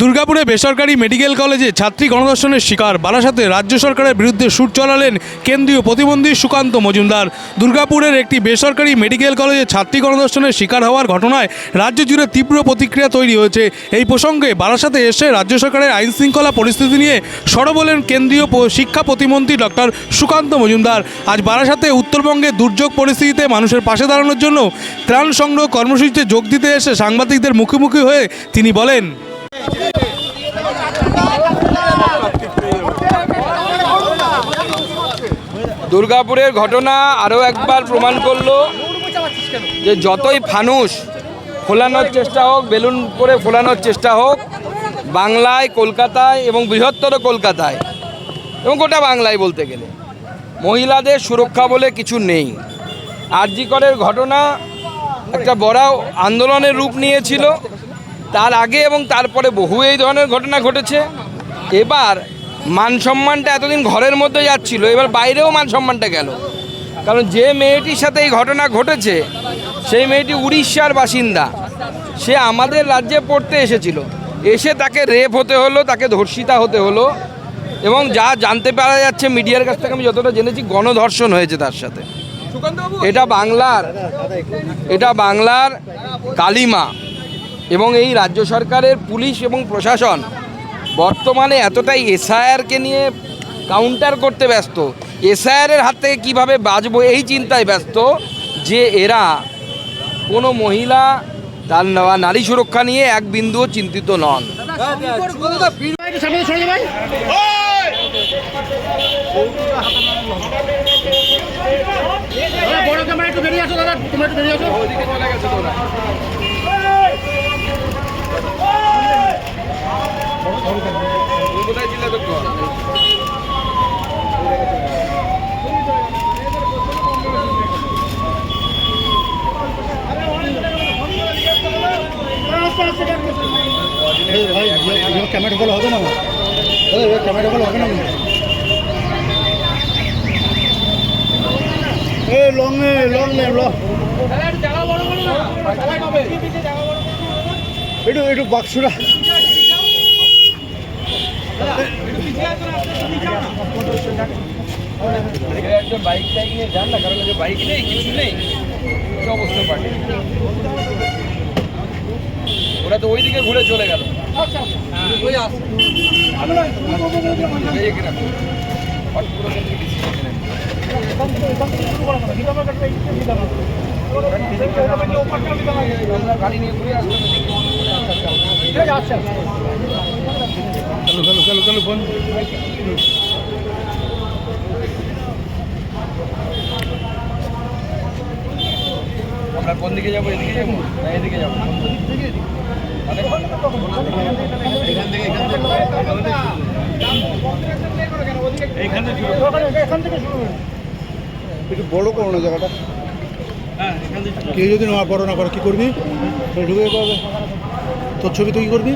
দুর্গাপুরে বেসরকারি মেডিকেল কলেজে ছাত্রী গণধর্ষণের শিকার। বারাসাতে রাজ্য সরকারের বিরুদ্ধে সুর চলালেন কেন্দ্রীয় প্রতিবন্ধী সুকান্ত মজুমদার। দুর্গাপুরের একটি বেসরকারি মেডিকেল কলেজে ছাত্রী গণধর্ষণের শিকার হওয়ার ঘটনায় রাজ্য জুড়ে তীব্র প্রতিক্রিয়া তৈরি হয়েছে। এই প্রসঙ্গে বারাসাতে এসে রাজ্য সরকারের আইন শৃঙ্খলা পরিস্থিতি নিয়ে সরব হলেন কেন্দ্রীয় শিক্ষা প্রতিমন্ত্রী ডক্টর সুকান্ত মজুমদার। আজ বারাসাতে উত্তরবঙ্গে দুর্যোগ পরিস্থিতিতে মানুষের পাশে দাঁড়ানোর জন্য ত্রাণ সংগ্রহ কর্মসূচিতে যোগ দিতে এসে সাংবাদিকদের মুখোমুখি হয়ে তিনি বলেন দুর্গাপুরের ঘটনা আরও একবার প্রমাণ করল যে যতই ফানুস ফোলানোর চেষ্টা হোক, বেলুন করে ফোলানোর চেষ্টা হোক, বাংলায়, কলকাতায় এবং বৃহত্তর কলকাতায় এবং গোটা বাংলায় বলতে গেলে, মহিলাদের সুরক্ষা বলে কিছু নেই। আরজিকরের ঘটনা একটা বড় আন্দোলনের রূপ নিয়েছিল। তার আগে এবং তারপরে বহু এই ধরনের ঘটনা ঘটেছে। এবার মান সম্মানটা এতদিন ঘরের মধ্যে যাচ্ছিল এবার বাইরেও মান সম্মানটা গেল। কারণ যে মেয়েটির সাথে এই ঘটনা ঘটেছে সেই মেয়েটি উড়িষ্যার বাসিন্দা। সে আমাদের রাজ্যে পড়তে এসেছিল। এসে তাকে রেপ হতে হলো তাকে ধর্ষিতা হতে হলো এবং যা জানতে পারা যাচ্ছে মিডিয়ার কাছ থেকে আমি যতটা জেনেছি গণধর্ষণ হয়েছে তার সাথে। এটা বাংলার এটা বাংলার কালিমা এবং এই রাজ্য সরকারের পুলিশ এবং প্রশাসন বর্তমানে এতটাই এসআইআরকে নিয়ে কাউন্টার করতে ব্যস্ত। এসআইআরের হাত থেকে কীভাবে বাঁচবো এই চিন্তায় ব্যস্ত যে এরা কোনো মহিলা তার নারী সুরক্ষা নিয়ে এক বিন্দুও চিন্তিত নন। বড় ক্যামেরা একটু বেরিয়ে আসো দাদা একটু বেরিয়ে আসো। ভাই এবার ক্যামেরা বলা হবে না ক্যামেরা বলা হবে না এই লং লং লং একটু একটু বাক্সটা বাইক টাইক নিয়ে যান না কারণ যে বাইক নেই কিছু নেই কি অবস্থা পারে ওরা তো ওইদিকে ঘুরে চলে গেল গাড়ি নিয়ে ঘুরে আসব চলো চলো চলো ফোন আমরা কোন দিকে যাব? এদিকে যাব? না এদিকে যাব? একটু বড় করো না জায়গাটা। কেউ যদি না বড় না করো কি করবি? ঢুকে পাবে তোর ছবি তুই কি করবি?